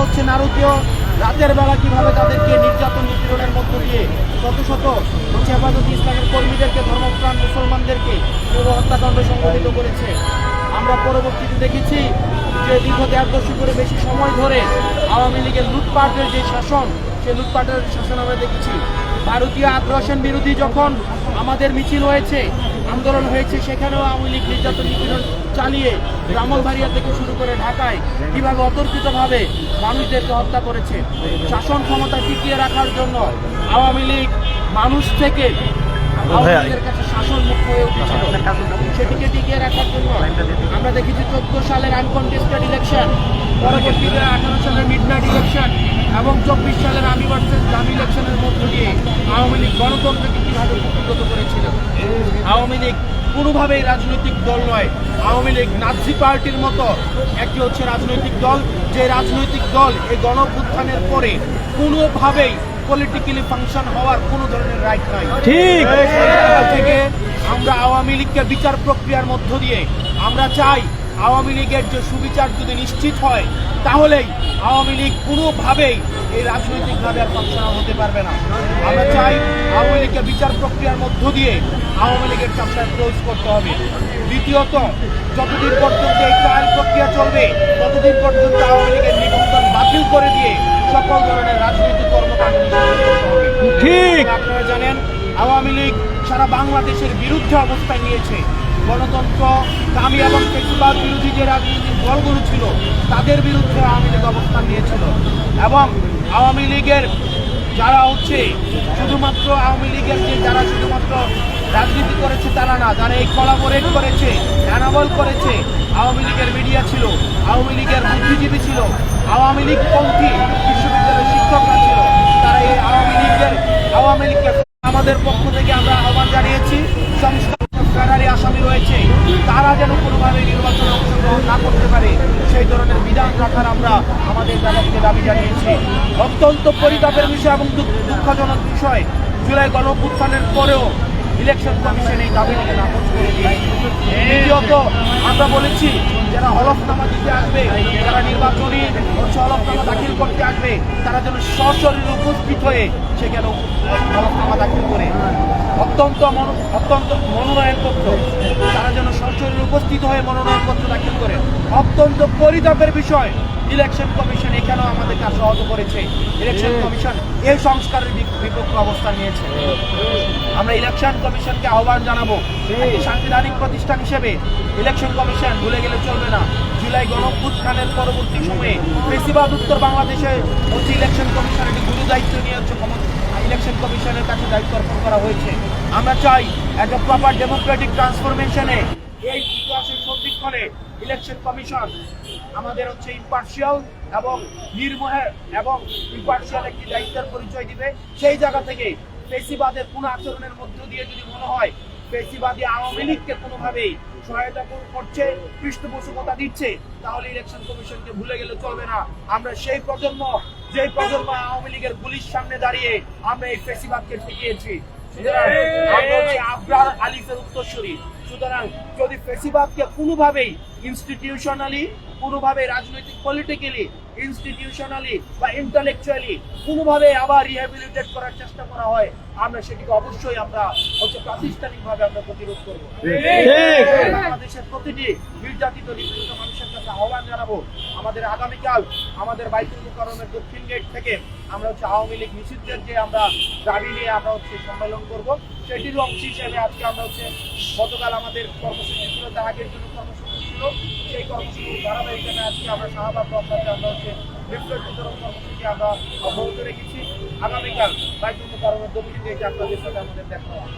হচ্ছে নারকীয় রাতের বেলা কীভাবে তাদেরকে নির্যাতন নিপীড়নের মধ্য দিয়ে শত শত হচ্ছে হেফাজত ইসলামের কর্মীদেরকে, ধর্মপ্রাণ মুসলমানদেরকে হত্যাকাণ্ড সংঘটিত করেছে। আমরা পরবর্তীতে দেখেছি যে দীর্ঘ দেড় করে বেশি সময় ধরে আওয়ামী লীগের লুটপাটের যে শাসন সেই লুটপাটের শাসন আমরা দেখেছি। ভারতীয় আগ্রাসন বিরোধী যখন আমাদের মিছিল হয়েছে, আন্দোলন হয়েছে, সেখানেও আওয়ামী লীগ নির্যাতন নিপীড়ন চালিয়ে ব্রাহ্মণবাড়িয়া থেকে শুরু করে ঢাকায় কীভাবে অতর্কিতভাবে মানুষদেরকে হত্যা করেছে শাসন ক্ষমতা টিকিয়ে রাখার জন্য আওয়ামী লীগ মানুষ থেকে শাসন মুক্ত হয়ে উঠেছিল। সেটিকে টিকিয়ে রাখার জন্য আমরা দেখেছি চোদ্দ সালের আনকনটেস্টেড ইলেকশন পরবর্তীতে আঠারো সালের মিড নাইট ইলেকশন এবং চব্বিশ সালের আমি ভার্সেস দামি ইলেকশনের মধ্য দিয়ে আওয়ামী লীগ গণতন্ত্রকে কীভাবে কুক্ষিগত করেছিল? আওয়ামী লীগ কোনোভাবেই রাজনৈতিক দল নয়। আওয়ামী লীগ নাৎসি পার্টির মতো একটি হচ্ছে রাজনৈতিক দল। যে রাজনৈতিক দল এই গণপুত্থানের পরে কোনোভাবেই পলিটিক্যালি ফাংশন হওয়ার কোনো ধরনের রাইট নাই। ঠিক। থেকে আমরা আওয়ামী লীগকে বিচার প্রক্রিয়ার মধ্য দিয়ে আমরা চাই আওয়ামী লীগের যে সুবিচার যদি নিশ্চিত হয় তাহলেই আওয়ামী লীগ কোনোভাবেই এই রাজনৈতিকভাবে আর হতে পারবে না। আমরা চাই আওয়ামী লীগকে বিচার প্রক্রিয়ার মধ্য দিয়ে আওয়ামী লীগের চাপটা ক্লোজ করতে হবে। দ্বিতীয়ত যতদিন পর্যন্ত এই ট্রায়াল প্রক্রিয়া চলবে ততদিন পর্যন্ত আওয়ামী লীগের নিবন্ধন বাতিল করে দিয়ে সকল ধরনের রাজনৈতিক কর্মকাণ্ড নিষিদ্ধ করতে হবে। ঠিক। আপনারা জানেন আওয়ামী লীগ সারা বাংলাদেশের বিরুদ্ধে অবস্থান নিয়েছে। গণতন্ত্র, দামি এবং ফেসিবাদ বিরোধী যে রাজনৈতিক দলগুলো ছিল, তাদের বিরুদ্ধে আওয়ামী লীগ অবস্থান নিয়েছিল। এবং আওয়ামী লীগের যারা হচ্ছে, শুধুমাত্র আওয়ামী লীগের যে যারা শুধুমাত্র রাজনীতি করেছে তারা না, যারা এই কলাবোরেট করেছে অ্যানাবল করেছে, আওয়ামী লীগের মিডিয়া ছিল, আওয়ামী লীগের বুদ্ধিজীবী ছিল, আওয়ামী লীগ পন্থী বিশ্ববিদ্যালয়ের শিক্ষকরা ছিল, তারা এই আওয়ামী লীগের, আওয়ামী লীগকে আমাদের পক্ষ থেকে আমরা আহ্বান জানিয়েছি সংস্থা ফেরারি আসামি রয়েছে তারা যেন কোনোভাবে নির্বাচনে অংশগ্রহণ না করতে পারে, সেই ধরনের বিধান রাখার আমরা আমাদের জায়গা দাবি জানিয়েছি। অত্যন্ত পরিতাপের বিষয় এবং দুঃখজনক বিষয়, জুলাই গণপুত্থানের পরেও ইলেকশন কমিশন এই দাবিটিকে নাকচ করে দ্বিতীয়ত, আমরা বলেছি, যারা হলফনামা দিতে আসবে, যারা নির্বাচনী হচ্ছে হলফনামা দাখিল করতে আসবে, তারা যেন সশরীরে উপস্থিত হয়ে সেখানে হলফনামা দাখিল করে। অত্যন্ত অত্যন্ত মনোনয়নপত্র। তারা যেন সশরীরে উপস্থিত হয়ে মনোনয়নপত্র দাখিল করে অত্যন্ত পরিতাপের বিষয় ইলেকশন কমিশন এখানেও আমাদেরকে সহজ করেছে। ইলেকশন কমিশন এই সংস্কারের বিপ- বিপক্ষ অবস্থান নিয়েছে। আমরা ইলেকশন কমিশনকে আহ্বান জানাব। সাংবিধানিক প্রতিষ্ঠান হিসেবে ইলেকশন কমিশন ভুলে গেলে চলবে না। জুলাই গণপুত্থানের পরবর্তী সময়ে বেশিরভাগ উত্তর বাংলাদেশে হচ্ছে ইলেকশন কমিশন একটি গুরু দায়িত্ব নিয়ে হচ্ছে ইলেকশন কমিশনের কাছে দায়িত্ব অর্পণ করা হয়েছে। আমরা চাই একটা প্রপার ডেমোক্রেটিক ট্রান্সফরমেশনে এই ইতিহাসের সন্ধিক্ষণে ইলেকশন কমিশন আমাদের হচ্ছে ইম্পার্শিয়াল এবং নির্মোহে এবং ইম্পার্শিয়াল একটি দায়িত্বের পরিচয় দিবে। সেই জায়গা থেকে পেশিবাদের কোন আচরণের মধ্য দিয়ে যদি মনে হয় পেশিবাদী আওয়ামী লীগকে কোনোভাবেই সহায়তা করছে, পৃষ্ঠপোষকতা দিচ্ছে, তাহলে ইলেকশন কমিশনকে ভুলে গেলে চলবে না। আমরা সেই প্রজন্ম যে প্রজন্ম আওয়ামী লীগের পুলিশ সামনে দাঁড়িয়ে আমরা এই পেশিবাদকে ঠেকিয়েছি। আমরা হচ্ছে আবরার আলিফের উত্তরসূরি। সুতরাং যদি ফেসিবাদকে কোনোভাবেই ইনস্টিটিউশনালি কোনোভাবে রাজনৈতিক পলিটিক্যালি ইনস্টিটিউশনালি বা ইন্টালেকচুয়ালি কোনোভাবে আবার রিহ্যাবিলিটেট করার চেষ্টা করা হয় আমরা সেটিকে অবশ্যই আমরা হচ্ছে প্রাতিষ্ঠানিকভাবে আমরা প্রতিরোধ করব। প্রতিটি নির্যাতিত, নিপীড়িত মানুষের কাছে আহ্বান জানাব। আমাদের আগামীকাল আমাদের বাইতুল মুকাররমের দক্ষিণ গেট থেকে আমরা হচ্ছে আওয়ামী লীগ নিষিদ্ধের যে আমরা দাবি নিয়ে আমরা হচ্ছে সম্মেলন করব সেটির অংশ হিসেবে আজকে আমরা হচ্ছে গতকাল আমাদের কর্মসূচি ছিল, তার আগের জন্য কর্মসূচি ছিল। সেই কর্মসূচির ধারাবাহিকতা আজকে আমরা শাহবাগ রহমানকে আমরা হচ্ছে লিফলেট বিতরণ কর্মসূচি আমরা অব্যাহত রেখেছি। আগামীকাল বাইতুল মুকাররমের দক্ষিণ গেটে আপনাদের সাথে আমাদের দেখা হবে।